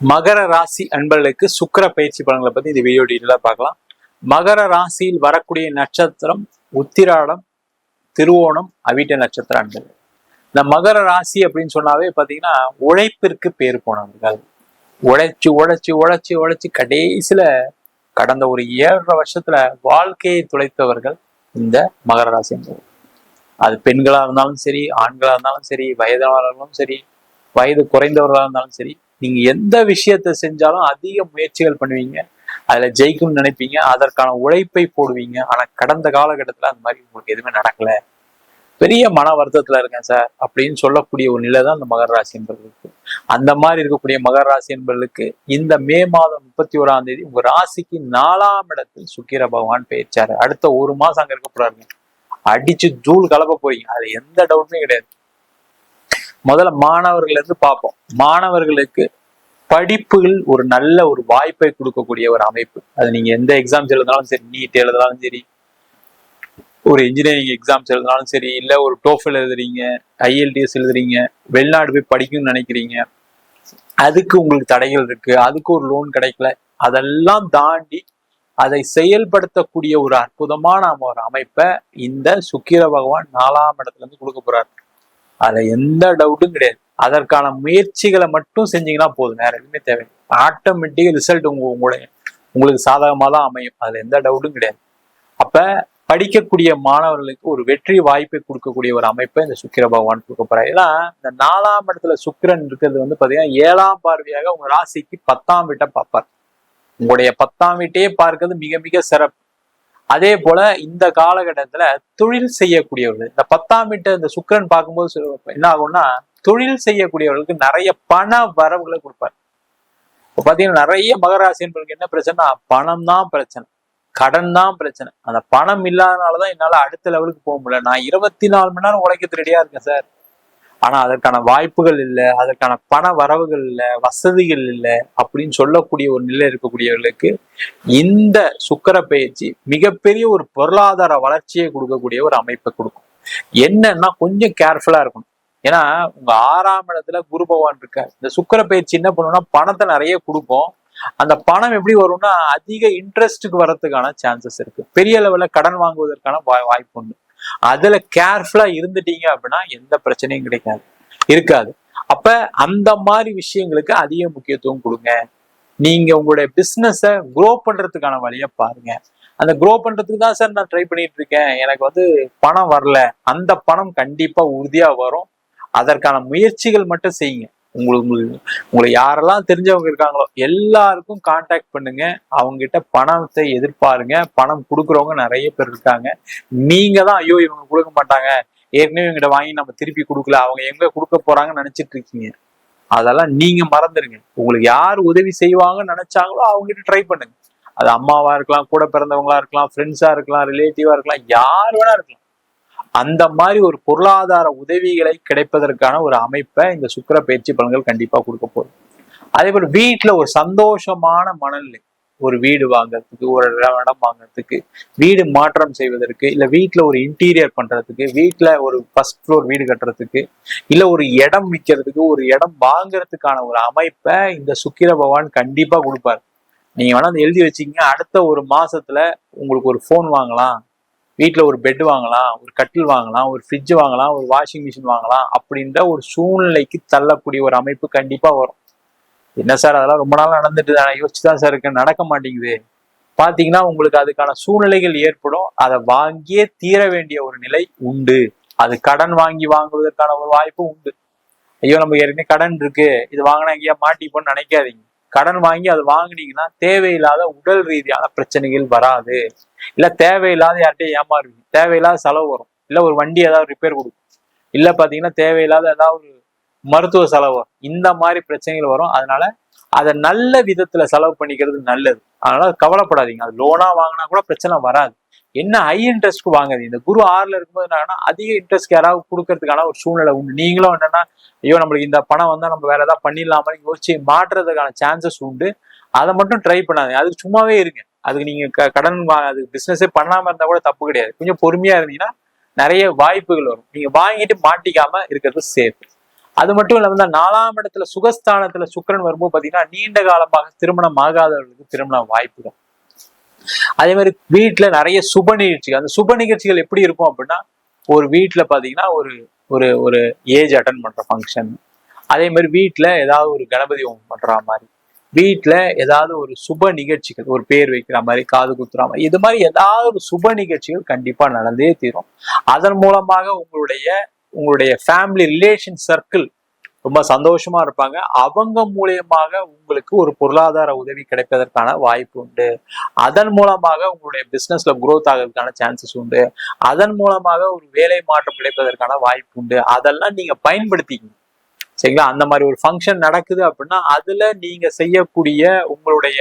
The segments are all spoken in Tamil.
மகர ராசி அன்பர்களுக்கு சுக்கிர பயிற்சி பலன்களை பத்தி இந்த வீடியோ டீட்டெயிலாக பார்க்கலாம். மகர ராசியில் வரக்கூடிய நட்சத்திரம் உத்திராடம் திருவோணம் அவிட்ட நட்சத்திர அன்பர்கள். இந்த மகர ராசி அப்படின்னு சொன்னாவே பார்த்தீங்கன்னா உழைப்பிற்கு பேர் போனவர்கள். உழைச்சு உழைச்சி உழைச்சி உழைச்சி கடைசியில கடந்த ஒரு ஏழரை வருஷத்துல வாழ்க்கையை துளைத்தவர்கள் இந்த மகர ராசி என்பது அது பெண்களா இருந்தாலும் சரி ஆண்களா இருந்தாலும் சரி வயதானவர்களும் சரி வயது குறைந்தவர்களாக இருந்தாலும் சரி நீங்க எந்த விஷயத்த செஞ்சாலும் அதிக முயற்சிகள் பண்ணுவீங்க. அதுல ஜெயிக்கும்னு நினைப்பீங்க. அதற்கான உழைப்பை போடுவீங்க. ஆனா கடந்த காலகட்டத்துல அந்த மாதிரி உங்களுக்கு எதுவுமே நடக்கல. பெரிய மன வருத்தத்துல இருக்கேன் சார். அப்படின்னு சொல்லக்கூடிய ஒரு நிலை தான் இந்த மகர ராசி என்பர்களுக்கு அந்த மாதிரி இருக்கக்கூடிய மகர ராசி என்பர்களுக்கு இந்த மே மாதம் முப்பத்தி ஓராம் தேதி உங்க ராசிக்கு நாலாம் இடத்தில் சுக்கிர பகவான் பெயர்ச்சாரு. அடுத்த ஒரு மாசம் அங்க இருக்க போறாருங்க. அடிச்சு தூள் கலப்ப போறீங்க. அது எந்த டவுட்டுமே கிடையாது. முதல்ல மாணவர்கள் இருந்து பார்ப்போம். மாணவர்களுக்கு படிப்புகள் ஒரு நல்ல ஒரு வாய்ப்பை கொடுக்கக்கூடிய ஒரு அமைப்பு. அது நீங்க எந்த எக்ஸாம்ஸ் எழுதினாலும் சரி நீட் எழுதினாலும் சரி ஒரு இன்ஜினியரிங் எக்ஸாம்ஸ் எழுதினாலும் சரி இல்ல ஒரு டோஃபல் எழுதுறீங்க ஐஎல்டிஎஸ் எழுதுறீங்க வெளிநாடு போய் படிக்கணும்னு நினைக்கிறீங்க அதுக்கு உங்களுக்கு தடைகள் இருக்கு அதுக்கு ஒரு லோன் கிடைக்கல அதெல்லாம் தாண்டி அதை செயல்படுத்தக்கூடிய ஒரு அற்புதமான ஒரு அமைப்பை இந்த சுக்கிர பகவான் நாலாம் இடத்துல இருந்து கொடுக்க போறாரு. அதுல எந்த டவுட்டும் கிடையாது. அதற்கான முயற்சிகளை மட்டும் செஞ்சீங்கன்னா போதும். வேற எதுவுமே தேவை ஆட்டோமேட்டிக் ரிசல்ட் உங்க உங்களுடைய உங்களுக்கு சாதகமாக தான் அமையும். அதுல எந்த டவுட்டும் கிடையாது. அப்ப படிக்கக்கூடிய மாணவர்களுக்கு ஒரு வெற்றி வாய்ப்பை கொடுக்கக்கூடிய ஒரு அமைப்பை இந்த சுக்கிர பகவான் கொடுக்க போறாரு. ஏன்னா இந்த நாலாம் இடத்துல சுக்கிரன் இருக்கிறது வந்து பாத்தீங்கன்னா ஏழாம் பார்வையாக உங்க ராசிக்கு பத்தாம் வீட்டை பார்ப்பார். உங்களுடைய பத்தாம் வீட்டையே பார்க்கிறது மிக மிக சிறப்பு. அதே போல இந்த காலகட்டத்துல தொழில் செய்யக்கூடியவர்கள் இந்த பத்தாம் வீட்டை இந்த சுக்கிரன் பார்க்கும்போது என்ன ஆகும்னா தொழில் செய்யக்கூடியவர்களுக்கு நிறைய பண வரவுகளை கொடுப்பார். இப்போ பார்த்தீங்கன்னா நிறைய மகராசி என்பவர்களுக்கு என்ன பிரச்சனைனா பணம் தான் பிரச்சனை. கடன் தான் பிரச்சனை. அந்த பணம் இல்லாதனாலதான் என்னால அடுத்த லெவலுக்கு போக முடியல. நான் இருபத்தி நாலு மணி நேரம் உழைக்க ரெடியா இருக்கேன் சார். ஆனா அதற்கான வாய்ப்புகள் இல்லை அதற்கான பண வரவுகள் இல்லை வசதிகள் இல்லை அப்படின்னு சொல்லக்கூடிய ஒரு நிலை இருக்கக்கூடியவர்களுக்கு இந்த சுக்கர பயிற்சி மிகப்பெரிய ஒரு பொருளாதார வளர்ச்சியை கொடுக்கக்கூடிய ஒரு அமைப்பை கொடுக்கும். என்னன்னா கொஞ்சம் கேர்ஃபுல்லா இருக்கணும். ஏன்னா உங்க ஆறாம் இடத்துல குரு பகவான் இருக்கார். இந்த சுக்கர பயிற்சி என்ன பண்ணுவோம்னா பணத்தை நிறைய கொடுக்கும். அந்த பணம் எப்படி வரும்னா அதிக இன்ட்ரெஸ்ட்டுக்கு வரதுக்கான சான்சஸ் இருக்கு. பெரிய லெவல்ல கடன் வாங்குவதற்கான வாய்ப்பு உண்டு. அதுல கேர்ஃபுல்லா இருந்துட்டீங்க அப்படின்னா எந்த பிரச்சனையும் கிடைக்காது. இருக்காது. அப்ப அந்த மாதிரி விஷயங்களுக்கு அதிக முக்கியத்துவம் கொடுங்க. நீங்க உங்களுடைய பிசினஸ குரோ பண்றதுக்கான வழியை பாருங்க. அந்த குரோ பண்றதுக்கு தான் சார் நான் ட்ரை பண்ணிட்டு இருக்கேன். எனக்கு வந்து பணம் வரல. அந்த பணம் கண்டிப்பா உறுதியா வரும். அதற்கான முயற்சிகள் மட்டும் செய்யுங்க. உங்களுக்கு உங்களுக்கு- உங்களை யாரெல்லாம் தெரிஞ்சவங்க இருக்காங்களோ எல்லாருக்கும் காண்டாக்ட் பண்ணுங்க. அவங்க கிட்ட பணத்தை எதிர்பாருங்க. பணம் கொடுக்குறவங்க நிறைய பேர் இருக்காங்க. நீங்க தான் ஐயோ இவங்க கொடுக்க மாட்டாங்க. ஏற்கனவே இவங்கிட்ட வாங்கி நம்ம திருப்பி கொடுக்கல. அவங்க எங்க கொடுக்க போறாங்கன்னு நினைச்சிட்டு இருக்கீங்க. அதெல்லாம் நீங்க மறந்துடுங்க உங்களுக்கு யார் உதவி செய்வாங்கன்னு நினைச்சாங்களோ அவங்க கிட்ட ட்ரை பண்ணுங்க. அது அம்மாவா இருக்கலாம் கூட பிறந்தவங்களா இருக்கலாம் ஃப்ரெண்ட்ஸா இருக்கலாம் ரிலேட்டிவா இருக்கலாம் யார் வேணா இருக்கலாம். அந்த மாதிரி ஒரு பொருளாதார உதவிகளை கிடைப்பதற்கான ஒரு அமைப்பை இந்த சுக்கிர பயிற்சி பலன்கள் கண்டிப்பா கொடுக்க போகுது. அதே போல வீட்டுல ஒரு சந்தோஷமான மனநிலை. ஒரு வீடு வாங்குறதுக்கு ஒரு இடம் இடம் வாங்குறதுக்கு வீடு மாற்றம் செய்வதற்கு இல்ல வீட்டுல ஒரு இன்டீரியர் பண்றதுக்கு வீட்டுல ஒரு ஃபர்ஸ்ட் ஃப்ளோர் வீடு கட்டுறதுக்கு இல்ல ஒரு இடம் விற்கிறதுக்கு ஒரு இடம் வாங்குறதுக்கான ஒரு அமைப்பை இந்த சுக்கிர பகவான் கண்டிப்பா கொடுப்பாரு. நீங்க வேணா அதை எழுதி வச்சீங்க அடுத்த ஒரு மாசத்துல உங்களுக்கு ஒரு ஃபோன் வாங்கலாம். வீட்டில் ஒரு பெட் வாங்கலாம் ஒரு கட்டில் வாங்கலாம் ஒரு ஃப்ரிட்ஜ் வாங்கலாம் ஒரு வாஷிங் மிஷின் வாங்கலாம் அப்படின்ற ஒரு சூழ்நிலைக்கு தள்ளக்கூடிய ஒரு அமைப்பு கண்டிப்பா வரும். என்ன சார் அதெல்லாம் ரொம்ப நாள் நடந்துட்டு தான் யோசிச்சு தான் சார் இருக்கு நடக்க மாட்டேங்குது. பார்த்தீங்கன்னா உங்களுக்கு அதுக்கான சூழ்நிலைகள் ஏற்படும். அதை வாங்கியே தீர வேண்டிய ஒரு நிலை உண்டு. அது கடன் வாங்கி வாங்குவதற்கான ஒரு வாய்ப்பு உண்டு. ஐயோ நம்ம ஏற்கனவே கடன் இருக்கு. இது வாங்கினா எங்கேயா மாட்டிப்போன்னு நினைக்காதீங்க. கடன் வாங்கி அது வாங்குனீங்கன்னா தேவையில்லாத உடல் ரீதியான பிரச்சனைகள் வராது. இல்ல தேவையில்லாத யார்கிட்டயும் ஏமாறுவீங்க. தேவையில்லாத செலவு வரும். இல்ல ஒரு வண்டி ஏதாவது ரிப்பேர் கொடுக்கும். இல்ல பாத்தீங்கன்னா தேவையில்லாத ஏதாவது ஒரு மருத்துவ செலவு வரும். இந்த மாதிரி பிரச்சனைகள் வரும். அதனால அதை நல்ல விதத்துல செலவு பண்ணிக்கிறது நல்லது. அதனால கவலைப்படாதீங்க. அது லோனா வாங்கினா கூட பிரச்சனை வராது. என்ன ஹை இன்ட்ரெஸ்ட்க்கு வாங்குது இந்த குரு ஆறுல இருக்கும்போது என்னன்னா அதிக இன்ட்ரெஸ்ட் யாராவது கொடுக்கறதுக்கான ஒரு சூழ்நிலை உண்டு. நீங்களும் என்னன்னா ஐயோ நம்மளுக்கு இந்த பணம் வந்தா நம்ம வேற ஏதாவது பண்ணிடலாமான்னு யோசிச்சு மாற்றுறதுக்கான சான்சஸ் உண்டு. அதை மட்டும் ட்ரை பண்ணாதீங்க. அதுக்கு சும்மாவே இருங்க. அதுக்கு நீங்க க- கடன் வா அது பிசினஸே பண்ணாம இருந்தா கூட தப்பு கிடையாது. கொஞ்சம் பொறுமையா இருந்தீங்கன்னா நிறைய வாய்ப்புகள் வரும். நீங்க வாங்கிட்டு மாட்டிக்காம இருக்கிறது சேஃப் அது மட்டும் இல்லாம நாலாம் இடத்துல சுகஸ்தானத்துல சுக்கிரன் வரும்போது பாத்தீங்கன்னா நீண்ட காலமாக திருமணம் ஆகாதவர்களுக்கு திருமணம் வாய்ப்புகள் அதே மாதிரி வீட்டுல நிறைய சுப நிகழ்ச்சிகள். அந்த சுப நிகழ்ச்சிகள் எப்படி இருக்கும் அப்படின்னா ஒரு வீட்டுல பாத்தீங்கன்னா ஒரு ஒரு ஒரு ஏஜ் அட்டன் பண்ற ஃபங்க்ஷன் அதே மாதிரி வீட்டுல ஏதாவது ஒரு கணபதி ஹோமம் பண்ற மாதிரி. வீட்டில் ஏதாவது ஒரு சுப நிகழ்ச்சிகள் ஒரு பேர் வைக்கிற மாதிரி காது குத்துற மாதிரி இது மாதிரி ஏதாவது ஒரு சுப நிகழ்ச்சிகள் கண்டிப்பா நடந்தே தீரும். அதன் மூலமாக உங்களுடைய உங்களுடைய ஃபேமிலி ரிலேஷன் சர்க்கிள் ரொம்ப சந்தோஷமா இருப்பாங்க. அவங்க மூலியமாக உங்களுக்கு ஒரு பொருளாதார உதவி கிடைப்பதற்கான வாய்ப்பு உண்டு. அதன் மூலமாக உங்களுடைய பிசினஸ்ல குரோத் ஆகிறதுக்கான சான்சஸ் உண்டு. அதன் மூலமாக ஒரு வேலை மாற்றம் கிடைப்பதற்கான வாய்ப்பு உண்டு. அதெல்லாம் நீங்க பயன்படுத்திக்கணும். சரிங்களா? அந்த மாதிரி ஒரு ஃபங்க்ஷன் நடக்குது அப்படின்னா அதுல நீங்க செய்யக்கூடிய உங்களுடைய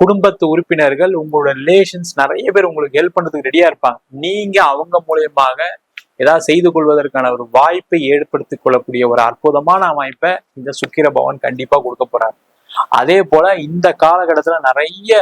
குடும்பத்து உறுப்பினர்கள் உங்களோட ரிலேஷன்ஸ் நிறைய பேர் உங்களுக்கு ஹெல்ப் பண்றதுக்கு ரெடியா இருப்பாங்க. நீங்க அவங்க மூலியமாக ஏதாவது செய்து கொள்வதற்கான ஒரு வாய்ப்பை ஏற்படுத்திக் கொள்ளக்கூடிய ஒரு அற்புதமான அமைப்பை இந்த சுக்கிர பவன் கண்டிப்பா கொடுக்க போறாரு. அதே போல இந்த காலகட்டத்துல நிறைய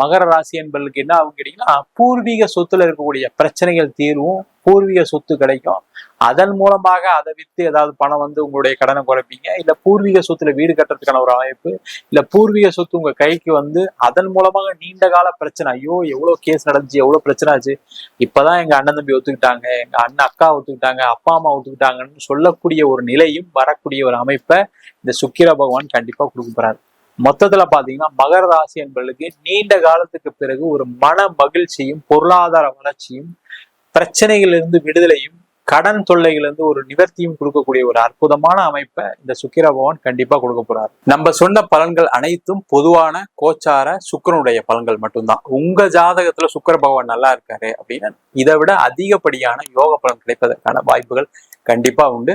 மகர ராசி என்பர்களுக்கு என்ன ஆகும் கேட்டீங்கன்னா பூர்வீக சொத்துல இருக்கக்கூடிய பிரச்சனைகள் தீர்வும் பூர்வீக சொத்து கிடைக்கும் அதன் மூலமாக அதை வித்து ஏதாவது பணம் வந்து உங்களுடைய கடனை குறைப்பீங்க? இல்ல பூர்வீக சொத்துல வீடு கட்டுறதுக்கான ஒரு அமைப்பு? இல்ல பூர்வீக சொத்து உங்க கைக்கு வந்து அதன் மூலமாக நீண்ட கால பிரச்சனை ஐயோ எவ்வளவு கேஸ் நடந்துச்சு எவ்வளவு பிரச்சனை ஆச்சு? இப்பதான் எங்க அண்ணன் தம்பி ஒத்துக்கிட்டாங்க எங்க அண்ணன் அக்கா ஒத்துக்கிட்டாங்க அப்பா அம்மா ஒத்துக்கிட்டாங்கன்னு சொல்லக்கூடிய ஒரு நிலையும் வரக்கூடிய ஒரு அமைப்பை இந்த சுக்கிர பகவான் கண்டிப்பா கொடுக்க போறாரு. மொத்தத்துல பாத்தீங்கன்னா மகர ராசி என்பவர்களுக்கு நீண்ட காலத்துக்கு பிறகு ஒரு மன மகிழ்ச்சியும் பொருளாதார வளர்ச்சியும் பிரச்சனைகளிலிருந்து விடுதலையும் கடன் தொல்லைகளிலிருந்து ஒரு நிவர்த்தியும் கொடுக்கக்கூடிய ஒரு அற்புதமான அமைப்பை இந்த சுக்கிர பகவான் கண்டிப்பா கொடுக்க போறாரு. நம்ம சொன்ன பலன்கள் அனைத்தும் பொதுவான கோச்சார சுக்கிரனுடைய பலன்கள் மட்டும்தான். உங்க ஜாதகத்துல சுக்கிர பகவான் நல்லா இருக்காரு அப்படின்னா இதை விட அதிகப்படியான யோக பலன் கிடைப்பதற்கான வாய்ப்புகள் கண்டிப்பா உண்டு.